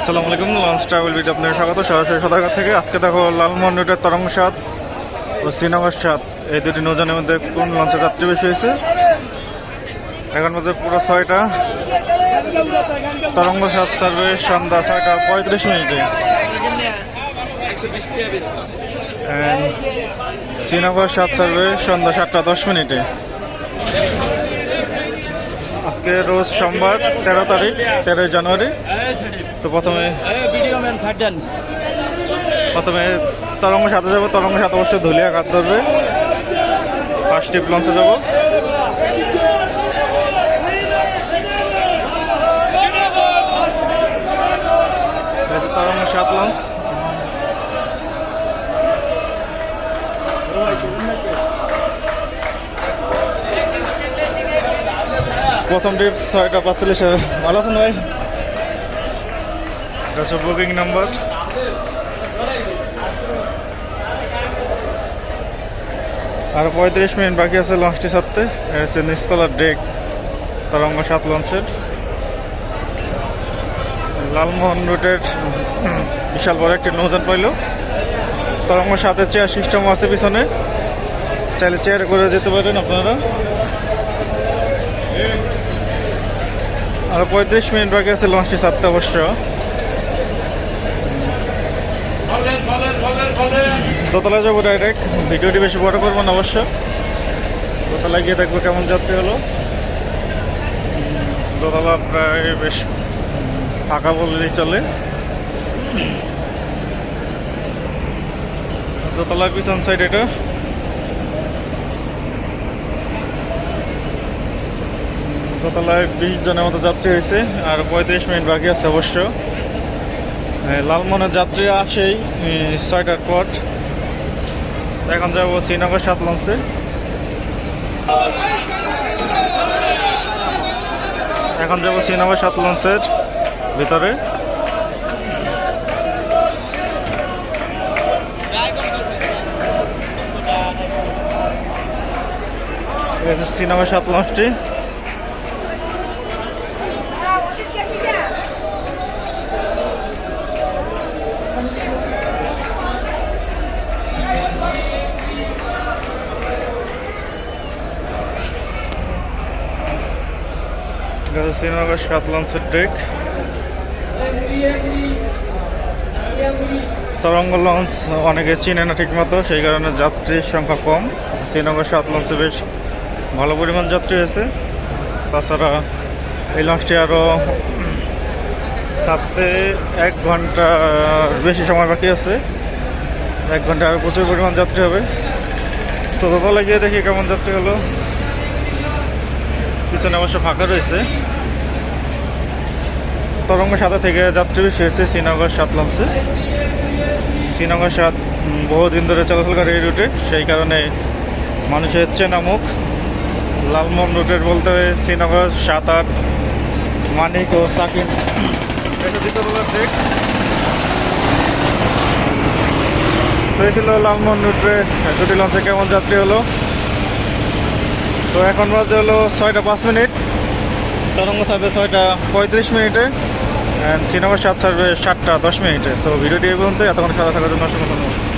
আসসালামু আলাইকুম launch travel video আপনাদের স্বাগত। সরাসরি সদাগর থেকে আজকে দেখো লালমোহন রুটের তরঙ্গ সাত ও শ্রীনগর সাত এই দুটি নৌজানের মধ্যে কোন লঞ্চে যাত্রী বেশি হয়েছে? এখন বাজে পুরো ছয়টা। তরঙ্গ সাত সার্ভে সন্ধ্যা ছয়টা পঁয়ত্রিশ মিনিটে। শ্রীনগর সাত সার্ভে সন্ধ্যা সাতটা দশ মিনিটে। আজকে রোজ সোমবার তেরো তারিখ, তেরোই জানুয়ারি। তো প্রথমে প্রথমে তরঙ্গ সাথে যাব, তরঙ্গ সাথে অবশ্যই ধুলিয়া কাত ধরবে। ফার্স্ট টিপ লঞ্চে যাব। তরঙ্গ সাত লঞ্চ প্রথম টিপ ছয়টা পাঁচচল্লিশ, ভালো আছেন ভাই? এটা হচ্ছে বুকিং নাম্বার আর পঁয়ত্রিশ মিনিট বাকি আছে লঞ্চটি ছাড়তে। হচ্ছে নিচতলার ডেক তরঙ্গ সাত লঞ্চের লালমোহন রুটের বিশাল বড় একটি নৌযান পাইল। তরঙ্গ সাথে চেয়ার সিস্টেম আছে পিছনে। চাইলে চেয়ার করে যেতে পারেন আপনারা। আর পঁয়ত্রিশ মিনিট বাকি আছে লঞ্চটি ছাড়তে অবশ্য। দোতলা যাব ডাইরেক্ট ভিডিওটি বেশি বড় করব না অবশ্য। দোতলা গিয়ে দেখব কেমন যাত্রী হলো। দোতলা প্রায় বেশ ফাঁকা বললেই চলে। দোতলার পিছন সাইড এটা। দোতলায় বিশ জনের মতো যাত্রী হয়েছে, আর পঁয়ত্রিশ মিনিট বাকি আছে অবশ্য। লালমোহনের যাত্রী আসেই ছয়টার পর। এখন যাব শ্রীনগর সাত লঞ্চে। এখন যাব শ্রীনগর সাত লঞ্চের ভিতরে। শ্রীনগর সাত লঞ্চটি। শ্রীনগর সাত ডেক তরঙ্গ লঞ্চ অনেকে চিনে না ঠিক মতো সেই কারণে যাত্রীর সংখ্যা কম। শ্রীনগর সাত লঞ্চে বেশ ভালো পরিমাণ যাত্রী হয়েছে। তাছাড়া এই লঞ্চটি আরও সাততে এক ঘণ্টা বেশি সময় বাকি আছে। এক ঘণ্টা আরও প্রচুর পরিমাণ যাত্রী হবে। তো দোতলা গিয়ে দেখি কেমন যাত্রী হলো। পিছনে অবশ্য ফাঁকা রয়েছে। তরঙ্গ সাথে থেকে যাত্রী বেশি হয়েছে শ্রীনগর সাত লঞ্চে শ্রীনগর সাত বহুদিন ধরে চলাচল করে এই রুটে সেই কারণে মানুষের চেনা মুখ লালমোহন রুটের বলতে শ্রীনগর সাত আট, মানিক ও সাকিন তো লালমোহন রুটে দুটি লঞ্চে কেমন যাত্রী হলো? তো এখন বাজে হলো ছয়টা পাঁচ মিনিট। তরঙ্গ সার্ভে ছয়টা পঁয়ত্রিশ মিনিটে অ্যান্ড সিনেমা সাত সার্ভে সাতটা দশ মিনিটে। তো ভিডিওটি এই পর্যন্ত এতক্ষণ সাদা থাকার জন্য অসংখ্য ধন্যবাদ।